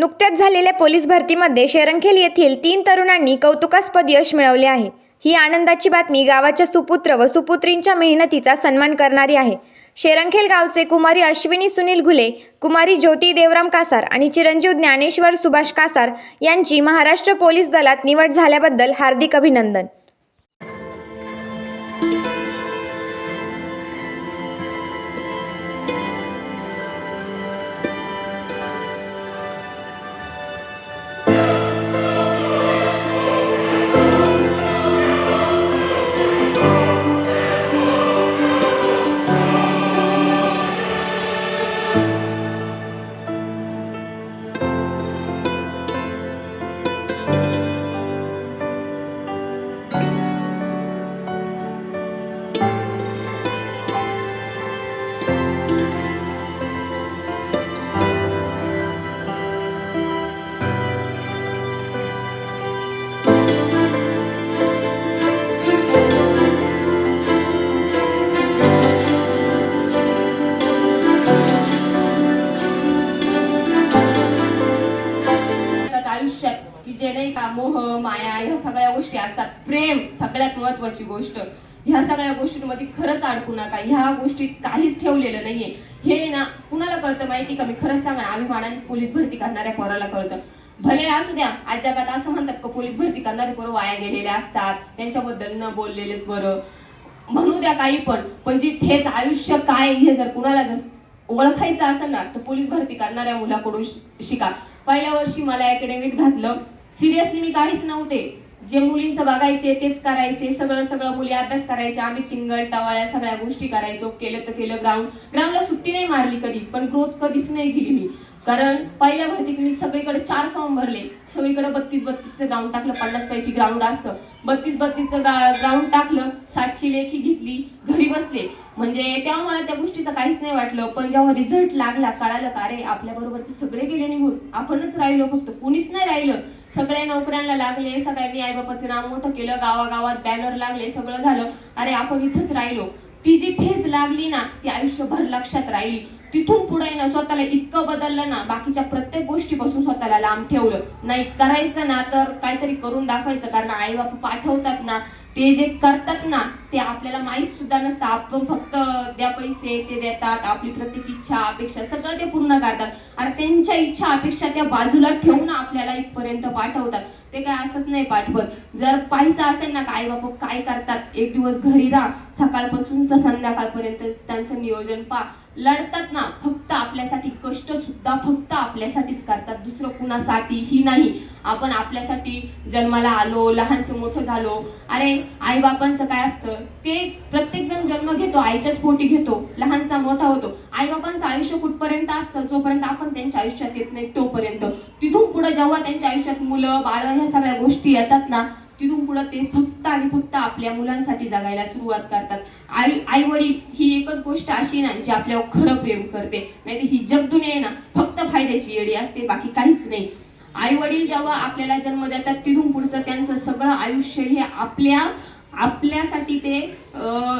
नुकत्याच झालेल्या पोलीस भरतीमध्ये शेरंखेल येथील तीन तरुणांनी कौतुकास्पद यश मिळवले आहे. ही आनंदाची बातमी गावाच्या सुपुत्र व सुपुत्रींच्या मेहनतीचा सन्मान करणारी आहे. शेरंखेल गावचे कुमारी अश्विनी सुनील घुले कुमारी ज्योती देवराम कासार आणि चिरंजीव ज्ञानेश्वर सुभाष कासार यांची महाराष्ट्र पोलीस दलात निवड झाल्याबद्दल हार्दिक अभिनंदन. गोष्टी असतात. प्रेम सगळ्यात महत्वाची गोष्ट. ह्या सगळ्या गोष्टींमध्ये खरंच अडकू नका. ह्या गोष्टीत काहीच ठेवलेलं नाहीये. हे ना कुणाला कळतं माहिती का? मी खरंच सांगा आम्ही अभिमानाची पोलीस भरती करणाऱ्या पोराला कळतं. भले असू द्या आज जगात असं म्हणतात का पोलीस भरती करणारे पोरं वाया गेलेले असतात. त्यांच्याबद्दल न बोललेलेच बरं. म्हणू द्या काही पण पण जी ठेच आयुष्य काय हे जर कुणाला जर ओळखायचं असेल ना तर पोलीस भरती करणाऱ्या मुलाकडून शिका. पहिल्या वर्षी मला अकॅडमीत घातलं. सिरियसली मी काहीच नव्हते. जे मुलींचं बघायचे तेच करायचे सगळं सगळं मुली अभ्यास करायचे आम्ही टिंगल टवाळ्या सगळ्या गोष्टी करायचो केलं तर केलं ग्राउंड ग्राउंडला सुट्टी नाही मारली कधी पण ग्रोथ कधीच नाही केली मी. कारण पहिल्या भरतीत मी सगळीकडे चार फॉर्म भरले. सगळीकडे बत्तीस बत्तीसचं ग्राउंड टाकलं पन्नास पैकी ग्राउंड असतं. बत्तीस बत्तीसचं ग्राउंड टाकलं सातची लेखी घेतली घरी बसले. म्हणजे तेव्हा मला त्या गोष्टीचं काहीच नाही वाटलं पण जेव्हा रिझल्ट लागला कळालं का अरे आपल्या बरोबरचे सगळे गेले निघून. आपणच राहिलो फक्त कुणीच नाही राहिलं. सगळ्या नोकऱ्यांना लागले सगळ्यांनी आईबापाचं नाव मोठं केलं गावागावात बॅनर लागले सगळं झालं. अरे आपण इथंच राहिलो. ती जी ठेच लागली ना ती आयुष्यभर लक्षात राहिली. तिथून पुढे ना स्वतःला इतकं बदललं ना बाकीच्या प्रत्येक गोष्टीपासून स्वतःला लांब ठेवलं. नाही करायचं ना तर काहीतरी करून दाखवायचं कारण आई बाप पाठवतात ना. ते जे करतात ना ते आपल्याला माहीत सुद्धा नसतं. आपण फक्त द्या पैसे ते देतात आपली प्रत्येक इच्छा अपेक्षा सगळं ते पूर्ण करतात. आणि त्यांच्या इच्छा अपेक्षा त्या बाजूला ठेवून आपल्याला इथपर्यंत पाठवतात. ते काय असंच नाही पाठवत. जर पाहिजे असेल ना काय बाप काय करतात एक दिवस घरी राहा सकाळपासून संध्याकाळपर्यंत त्यांचं नियोजन पा लढतात ना फक्त आपल्यासाठी कष्ट सुद्धा फक्त आपल्यासाठीच करतात. दुसरं कुणासाठीही नाही. आपण आपल्यासाठी जन्माला आलो लहानचं मोठं झालो. अरे आई बापांचं काय असतं? ते प्रत्येक जण जन्म घेतो आईच्याच पोटी घेतो लहानचा मोठा होतो. आई बापांचं आयुष्य कुठपर्यंत असतं? जोपर्यंत आपण त्यांच्या आयुष्यात येत नाही तोपर्यंत. तिथून पुढे जेव्हा त्यांच्या आयुष्यात मुलं बाळ ह्या सगळ्या गोष्टी येतात ना तिथून पुढे ते फक्त आणि फक्त आपल्या मुलांसाठी जगायला सुरुवात करतात. आई आई वडील ही एकच गोष्ट अशी ना जी आपल्यावर खरं प्रेम करते. नाही ही जगदुनिया आहे ना फक्त फायद्याची येडी असते बाकी काहीच नाही. आई वडील जेव्हा आपल्याला जन्म देतात तिथून पुढचं त्यांचं सगळं आयुष्य हे आपल्या आपल्यासाठी ते अं,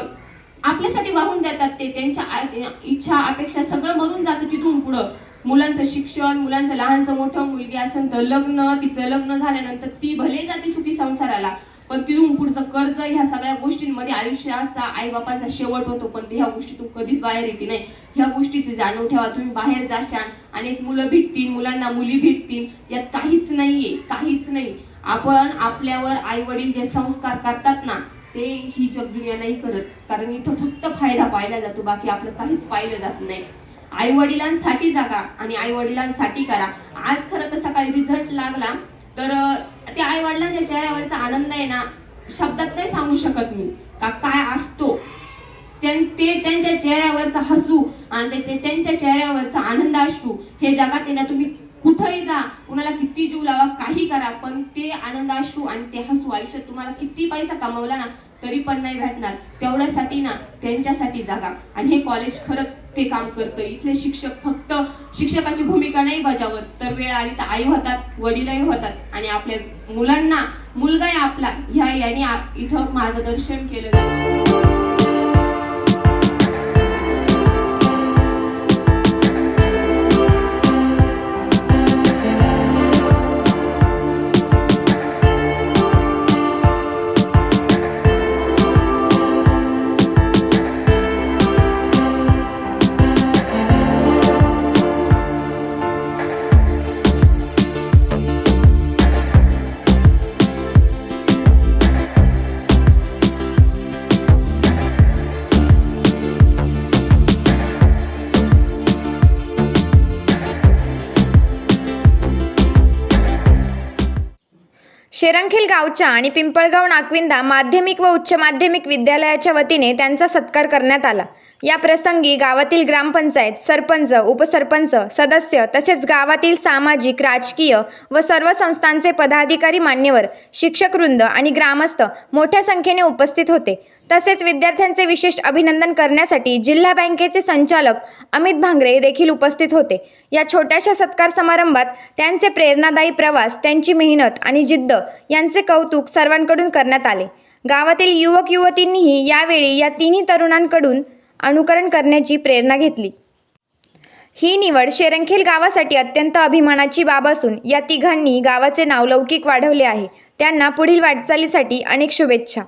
आपल्यासाठी वाहून देतात ते. त्यांच्या इच्छा अपेक्षा सगळं मरून जातं तिथून पुढं. मुलांचं शिक्षण मुलांचं लहानचं मोठं मुलगी असेल तर लग्न तिचं लग्न झाल्यानंतर ती भले जाते सुखी संसाराला पण तिथून पुढचं कर्ज ह्या सगळ्या गोष्टींमध्ये आयुष्याचा आईबापांचा शेवट होतो. पण ह्या ह्या गोष्टीतून कधीच बाहेर येते नाही. ह्या गोष्टीची जाणीव ठेवा. तुम्ही बाहेर जाशाल अनेक मुलं भेटतील मुलांना मुली भेटतील. यात काहीच नाहीये काहीच नाही. आपण आपल्यावर आई वडील जे संस्कार करतात ना ते ही जगदुनिया नाही करत. कारण इथं फक्त फायदा पाहिला जातो. बाकी आपलं काहीच पाहिलं जात नाही. आई वडिलांसाठी जागा आणि आई वडिलांसाठी करा. आज खरं तर सकाळी रिझल्ट लागला तर ते त्या आई वडिलांच्या चेहऱ्यावरचा आनंद आहे ना शब्दात नाही सांगू शकत मी का काय असतो. त्यां- ते त्यांच्या चेहऱ्यावरचा हसू आणि त्यांच्या चेहऱ्यावरचा आनंद असू हे जगात आहे ना तुम्ही कुठंही जा कुणाला किती जीव लावा काही करा पण ते आनंद असू आणि ते हसू. आयुष्यात तुम्हाला किती पैसा कमावला ना तरी पण नाही भेटणार. तेवढ्यासाठी ना त्यांच्यासाठी जागा. आणि हे कॉलेज खरंच ते काम करतं. इथले शिक्षक फक्त शिक्षकाची भूमिका नाही बजावत. तर वेळ आली तर आई होतात वडीलही होतात. आणि आपल्या मुलांना मुलगाही आपला ह्या यांनी इथं मार्गदर्शन केलं जातं. शेरंखिल गावच्या आणि पिंपळगाव नाकविंदा माध्यमिक व उच्च माध्यमिक विद्यालयाच्या वतीने त्यांचा सत्कार करण्यात आला. या प्रसंगी गावातील ग्रामपंचायत सरपंच उपसरपंच सदस्य तसेच गावातील सामाजिक राजकीय व सर्व संस्थांचे पदाधिकारी मान्यवर शिक्षकवृंद आणि ग्रामस्थ मोठ्या संख्येने उपस्थित होते. तसेच विद्यार्थ्यांचे विशेष अभिनंदन करण्यासाठी जिल्हा बँकेचे संचालक अमित भांगरे देखील उपस्थित होते. या छोट्याशा सत्कार समारंभात त्यांचे प्रेरणादायी प्रवास त्यांची मेहनत आणि जिद्द यांचे कौतुक सर्वांकडून करण्यात आले. गावातील युवक युवतींनीही यावेळी या तिन्ही तरुणांकडून अनुकरण करण्याची प्रेरणा घेतली. ही निवड शेरंखेल गावासाठी अत्यंत अभिमानाची बाब असून या तिघांनी गावाचे नाव लौकिक वाढवले आहे. त्यांना पुढील वाटचालीसाठी अनेक शुभेच्छा.